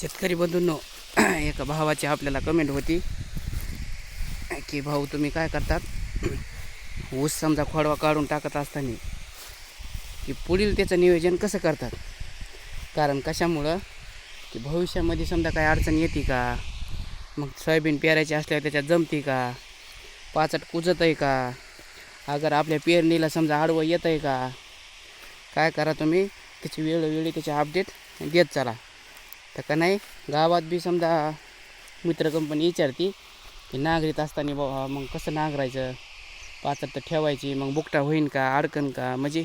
शेतकरी बंधूंनो एका भावाची आपल्याला कमेंट होती की भाऊ तुम्ही काय करतात? ऊस समजा खोडवा काढून टाकत असताना की पुढील त्याचं नियोजन कसं करतात? कारण कशामुळं? की भविष्यामध्ये समजा काय अडचण येते का? मग सोयाबीन पेरायची असल्यावर त्याच्यात जमते का? पाचट कुजत आहे का? अगर आपल्या पेरणीला समजा आडवं येतं आहे का? काय करा तुम्ही? त्याची वेळोवेळी त्याचे अपडेट देत चला. तर का नाही गावात बी समजा मित्र कंपनी विचारती की नागरीत असताना बाबा मग कसं नांगरायचं? पात्र तर ठेवायची मग बुकटा होईन का अडकन का? म्हणजे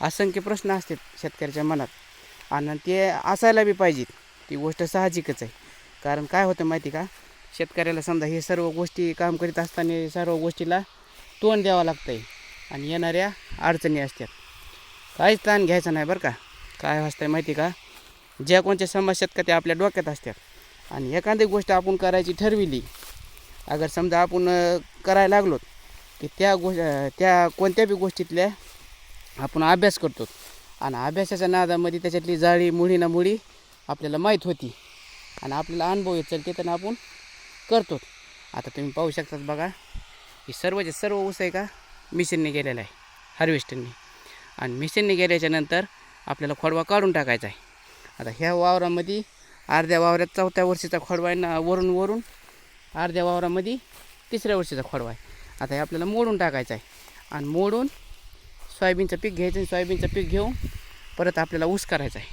असंख्य प्रश्न असतात शेतकऱ्याच्या मनात. आणि ते असायला बी पाहिजेत. ती गोष्ट साहजिकच आहे. कारण काय होतं माहिती का? शेतकऱ्याला समजा हे सर्व गोष्टी काम करीत असताना सर्व गोष्टीला तोंड द्यावं लागतं आहे आणि येणाऱ्या अडचणी असतात. काहीच ताण घ्यायचा नाही बरं का. काय असतं माहिती का? ज्या कोणत्या समस्यात का त्या आपल्या डोक्यात असतात. आणि एखादी गोष्ट आपण करायची ठरविली अगर समजा आपण करायला लागलो की त्या गोष्ट त्या कोणत्या बी गोष्टीतल्या आपण अभ्यास करतो आणि अभ्यासाच्या नादामध्ये त्याच्यातली जाळी मुळी ना मुळी आपल्याला माहीत होती आणि आपल्याला अनुभव येत चालते तर आपण करतो आता तुम्ही पाहू शकतात बघा ही सर्वचे सर्व ऊस आहे का मिशीनने गेलेला आहे हार्वेस्टरने आणि मिशीनने गेल्याच्यानंतर आपल्याला खोडवा काढून टाकायचा आहे. आता ह्या वावरामध्ये अर्ध्या वावरात चौथ्या वर्षीचा खोडवा आहे ना वरून वरून. अर्ध्या वावरामध्ये तिसऱ्या वर्षीचा खोडवा आहे. आता हे आपल्याला मोडून टाकायचं आहे. आणि मोडून सोयाबीनचं पीक घ्यायचं आणि सोयाबीनचं पीक घेऊन परत आपल्याला ऊस करायचा आहे.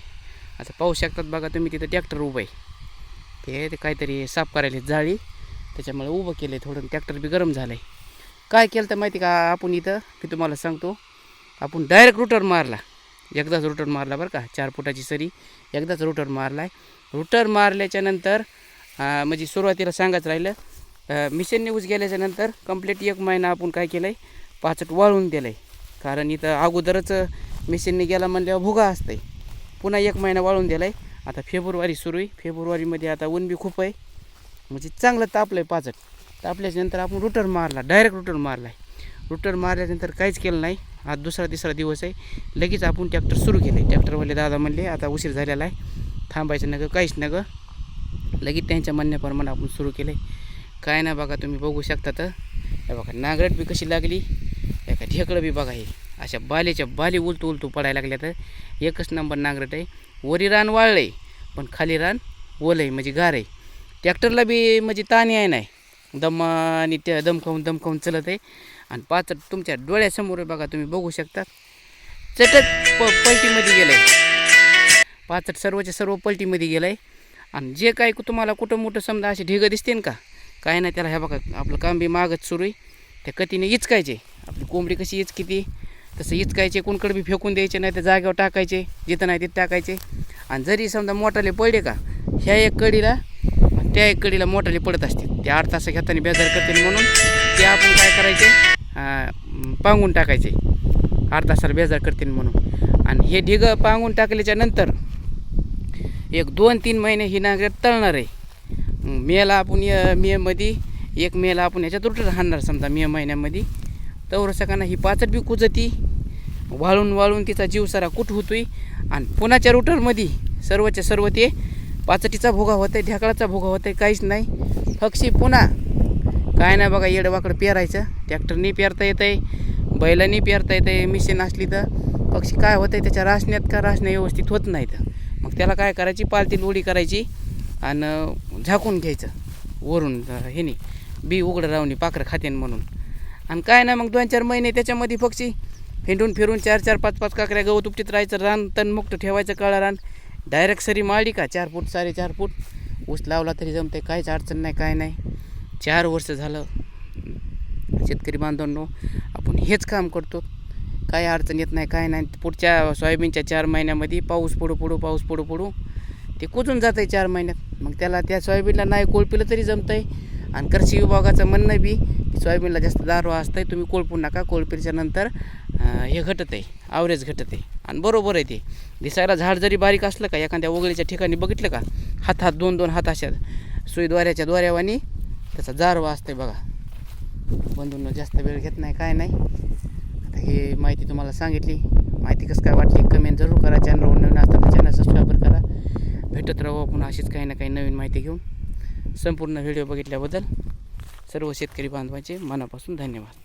आता पाहू शकतात बघा तुम्ही तिथं ट्रॅक्टर उभं आहे. ते काहीतरी साफ करायला जाळी. त्याच्यामुळे उभं केलं आहे थोडं ट्रॅक्टर बी गरम झालं आहे काय केलं तर माहिती का आपण इथं? मी तुम्हाला सांगतो. आपण डायरेक्ट रुटर मारला. एकदाच रुटर मारला बरं का. चार फुटाची सरी. एकदाच रुटर मारला आहे रुटर मारल्याच्यानंतर म्हणजे सुरुवातीला सांगायचं राहिलं मिशन न्यूज गेल्याच्यानंतर कंप्लीट एक महिना आपण काय केलं आहे पाचट वाळून दिलं आहे कारण इथं अगोदरच मिशनने गेला म्हणल्यावर भुगा असतंय. पुन्हा एक महिना वाळून दिला आहे आता फेब्रुवारी सुरू आहे. फेब्रुवारीमध्ये आता ऊन बी खूप आहे. म्हणजे चांगलं तापलं आहे पाचट तापल्याच्यानंतर आपण रुटर मारला. डायरेक्ट रुटर मारला आहे रुटर मारल्यानंतर काहीच केलं नाही. आज दुसरा तिसरा दिवस आहे. लगेच आपण ट्रॅक्टर सुरू केलं आहे ट्रॅक्टरवाले दादा म्हणले आता उशीर झालेला आहे. थांबायचं नगं काहीच नगं. लगेच त्यांच्या म्हणण्याप्रमाणे आपण सुरू केलं आहे काय ना बघा तुम्ही बघू शकता तर बघा नांगरट बी कशी लागली. एका ढेकळं बी बघा हे. अशा बालेच्या बाली उलटू उलटू पडायला लागल्या तर एकच नंबर नांगरट आहे. वरी रान वाळलं आहे पण खाली रान ओलं आहे म्हणजे गार आहे. ट्रॅक्टरला बी म्हणजे ताणी आहे नाही. दम आणि त्या दम खाऊन दम खाऊन चलत आहे. आणि पाच तुमच्या डोळ्यासमोर बघा तुम्ही बघू शकता. चटक प पलटीमध्ये गेलं आहे पाचट सर्वच्या सर्व पलटीमध्ये गेलं आहे आणि जे काही तुम्हाला कुठं मोठं समजा असे ढिगं दिसते का? काय नाही त्याला ह्या बघा आपलं काम बी मागत सुरू आहे. त्या कतीने इचकायचे. आपली कोंबडी कशी इचकिती? तसं इचकायचे कोणकडे बी फेकून द्यायचे नाही तर जागेवर टाकायचे जिथं नाही तिथं टाकायचे. आणि जरी समजा मोठाले पडले का ह्या एक कडीला त्या एक कडीला मोठाले पडत असते ते आठ तास घेताना बेजार करतील म्हणून ते आपण काय करायचे? पांगून टाकायचे. अर्धा तासाला बेजार करतील म्हणून. आणि हे ढिगं पांगून टाकल्याच्या नंतर एक दोन तीन महिने ही नांगर तळणार आहे. मेला आपण य- मेमध्ये एक मेला आपण ह्याच्यात रुटर राहणार समजा मे महिन्यामध्ये. तर सकाळना ही पाचट बी कुजती. वाळून वाळून तिचा जीव सारा कुठ होतोय. आणि पुण्याच्या रुटरमध्ये सर्वच्या सर्व ते पाचटीचा भोगा होत आहे ढेकळाचा भोगा होत आहे काहीच नाही. फक्षी पुन्हा काय नाही बघा येडवाकडं पेरायचं. ट्रॅक्टरनी पेरता येतं आहे बैलांनी पेरता येतं आहे मिशीन असली तर. पक्षी काय होतं आहे त्याच्या रासण्यात का रासण्या व्यवस्थित होत नाहीत. मग त्याला काय करायची पालती लोडी करायची आणि झाकून घ्यायचं. वरून ह्यानी बी उघडं राहून पाखरं खातेन म्हणून. आणि काय नाही मग दोन चार महिने त्याच्यामध्ये पक्षी हिंडून फिरून चार चार पाच पाच काकऱ्या गवत उपटीत राहायचं रान तणमुक्त ठेवायचं काळा रान. डायरेक्ट सरी माळली का? चार फूट साडेचार फूट. ऊस लावला तरी जमते काहीच अडचण नाही काय नाही. चार वर्ष झालं. शेतकरी बांधवांनो आपण हेच काम करतो. काही अडचण येत नाही काय नाही. पुढच्या सोयाबीनच्या चार महिन्यामध्ये पाऊस पडू पडू पाऊस पडू पडू. ते कुजून जातं आहे चार महिन्यात. मग त्याला त्या सोयाबीनला नाही कोळपिलं तरी जमतं आहे आणि कृषी विभागाचं म्हणणं बी की सोयाबीनला जास्त दारवा असतं आहे तुम्ही कोळपू नका. कोळपिल्याच्या नंतर हे घटत आहे आवरेज घटत आहे आणि बरोबर आहे ते. दिसायला झाड जरी बारीक असलं का एखाद्या वगळीच्या ठिकाणी बघितलं का? हात हात दोन दोन हात अशा सुईद्वाऱ्याच्या द्वाऱ्यावानी त्याचा जारवा असते बघा. बंधूंना जास्त वेळ घेत नाही काय नाही. आता हे माहिती तुम्हाला सांगितली. माहिती कसं काय वाटली कमेंट जरूर करा. चॅनलवर नवीन असताना चॅनल सबस्क्राईबर करा. भेटत राहू आपण अशीच काही ना काही नवीन माहिती घेऊन. संपूर्ण व्हिडिओ बघितल्याबद्दल सर्व शेतकरी बांधवांचे मनापासून धन्यवाद.